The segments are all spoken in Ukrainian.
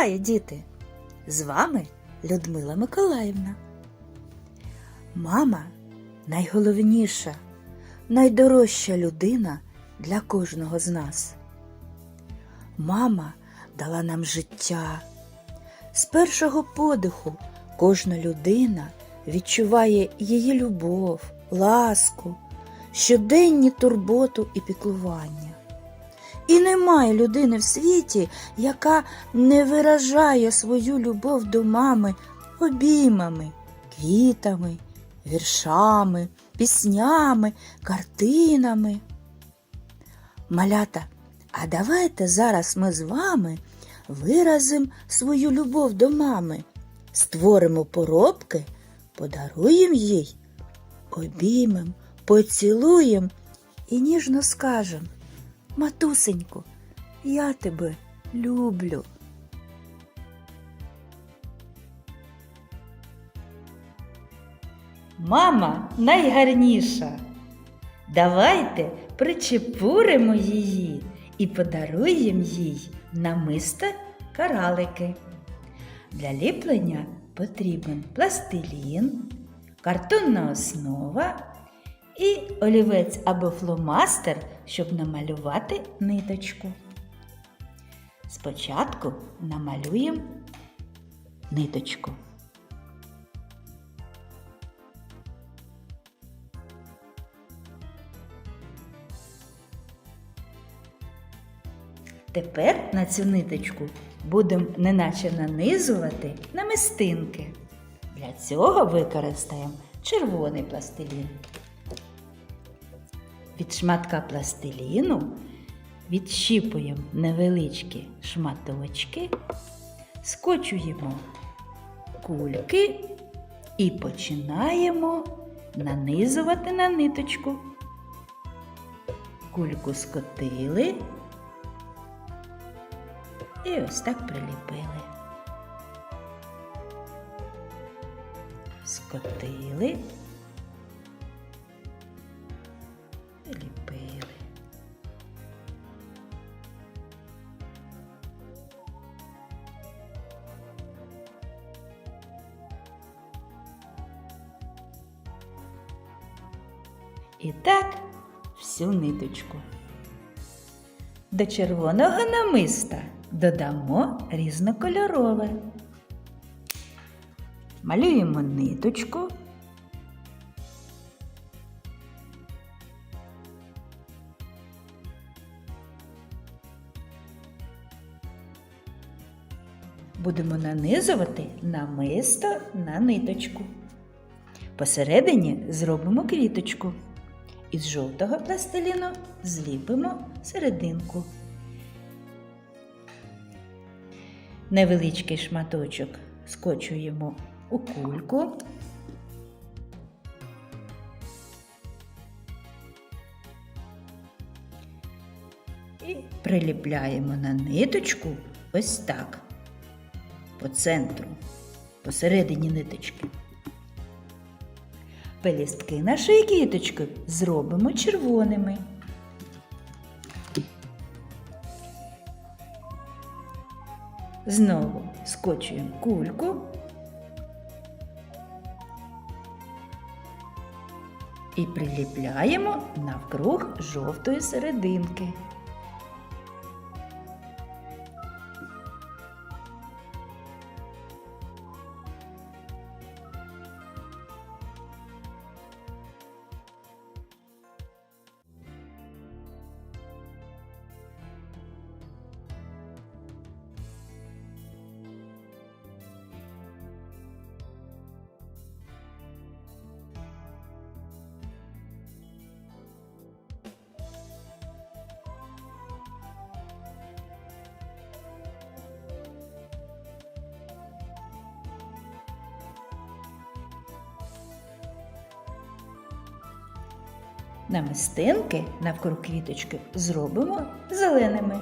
Вітаю, діти! З вами Людмила Миколаївна. Мама найголовніша, найдорожча людина для кожного з нас. Мама дала нам життя. З першого подиху кожна людина відчуває її любов, ласку, щоденні турботу і піклування. І немає людини в світі, яка не виражає свою любов до мами обіймами, квітами, віршами, піснями, картинами. Малята, а давайте зараз ми з вами виразимо свою любов до мами, створимо поробки, подаруємо їй, обіймем, поцілуємо і ніжно скажемо. Матусеньку, я тебе люблю. Мама найгарніша. Давайте причепуримо її і подаруємо їй намисто каралики. Для ліплення потрібен пластилін, картонна основа і олівець або фломастер, щоб намалювати ниточку. Спочатку намалюємо ниточку. Тепер на цю ниточку будемо неначе нанизувати намистинки. Для цього використаємо червоний пластилін. Від шматка пластиліну відщіпуємо невеличкі шматочки, скочуємо кульки і починаємо нанизувати на ниточку. Кульку скотили і ось так приліпили. Скотили. І так всю ниточку. До червоного намиста додамо різнокольорове. Малюємо ниточку. Будемо нанизувати намисто на ниточку. Посередині зробимо квіточку. Із жовтого пластиліну зліпимо серединку. Невеличкий шматочок скочуємо у кульку. І приліпляємо на ниточку ось так, по центру, посередині ниточки. Пелістки нашої квіточки зробимо червоними. Знову скочуємо кульку і приліпляємо навкруг жовтої серединки. Намистинки навкруг квіточки зробимо зеленими.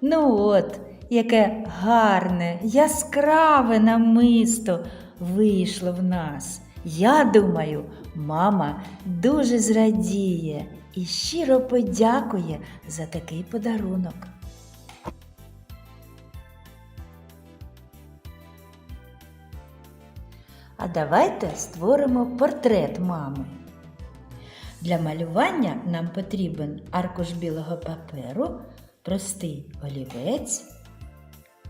Ну от, яке гарне, яскраве намисто вийшло в нас. Я думаю, мама дуже зрадіє і щиро подякує за такий подарунок. А давайте створимо портрет мами. Для малювання нам потрібен аркуш білого паперу, простий олівець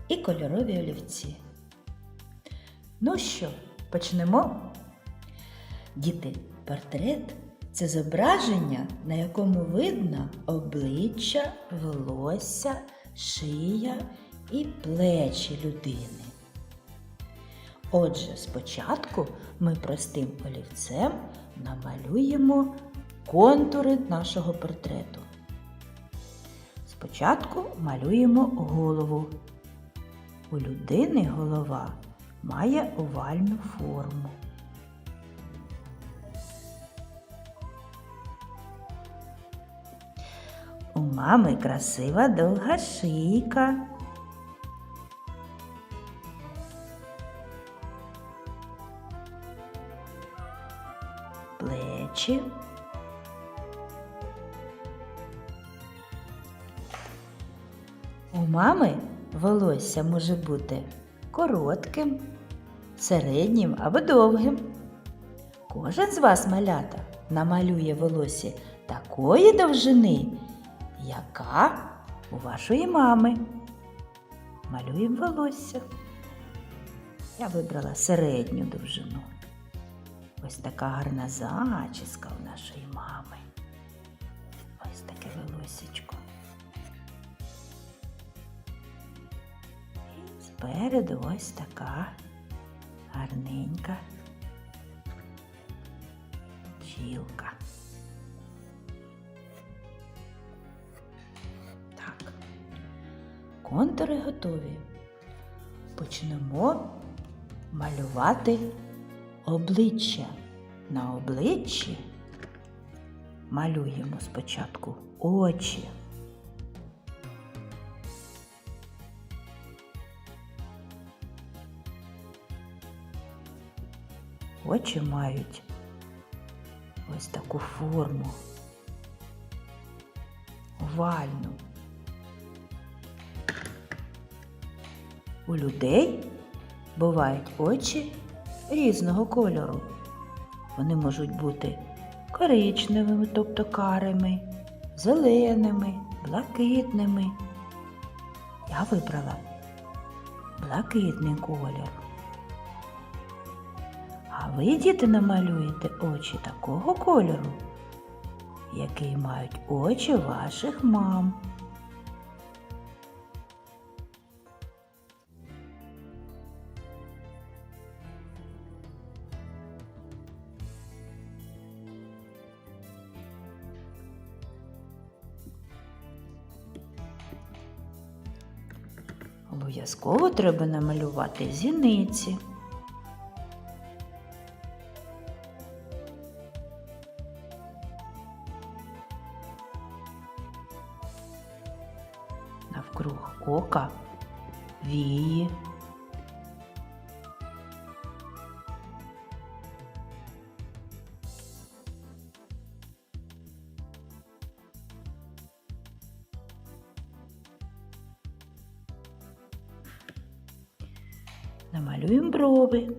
і кольорові олівці. Ну що, почнемо? Діти, портрет це зображення, на якому видно обличчя, волосся, шия і плечі людини. Отже, спочатку ми простим олівцем намалюємо контури нашого портрету. Спочатку малюємо голову. У людини голова має овальну форму. Мами красива довга шийка. Плечі. У мами волосся може бути коротким, середнім або довгим. Кожен з вас, малята, намалює волосся такої довжини, яка у вашої мами. Малюємо волосся. Я вибрала середню довжину. Ось така гарна зачіска у нашої мами. Ось таке волосечко. І спереду ось така гарненька чілка. Контури готові. Почнемо малювати обличчя. На обличчі малюємо спочатку очі. Очі мають ось таку форму овальну. У людей бувають очі різного кольору. Вони можуть бути коричневими, тобто карими, зеленими, блакитними. Я вибрала блакитний колір. А ви, діти, намалюєте очі такого кольору, який мають очі ваших мам. Обов'язково треба намалювати зіниці. Навкруг ока Намалюємо брови.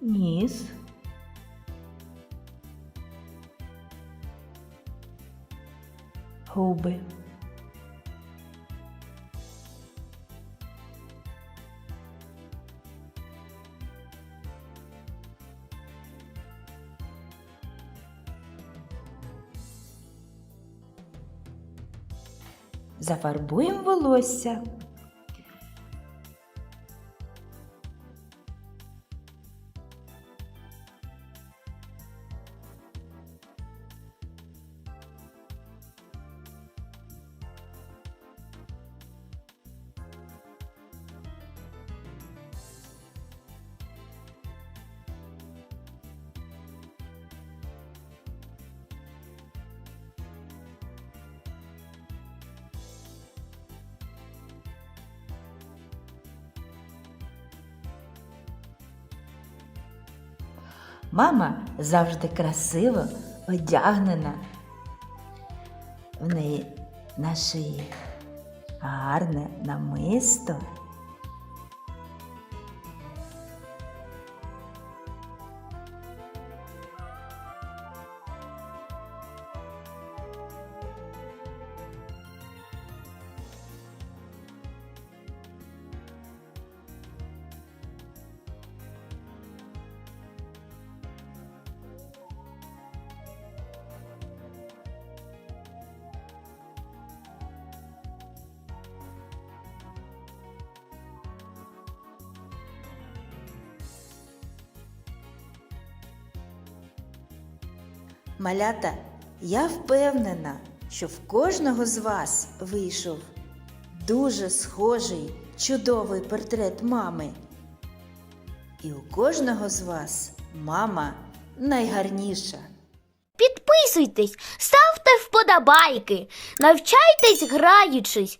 Ніс. Губи. Зафарбуємо волосся. Мама завжди красиво одягнена. В неї на шиї гарне намисто. Малята, я впевнена, що в кожного з вас вийшов дуже схожий, чудовий портрет мами. І у кожного з вас мама найгарніша. Підписуйтесь, ставте вподобайки, навчайтесь граючись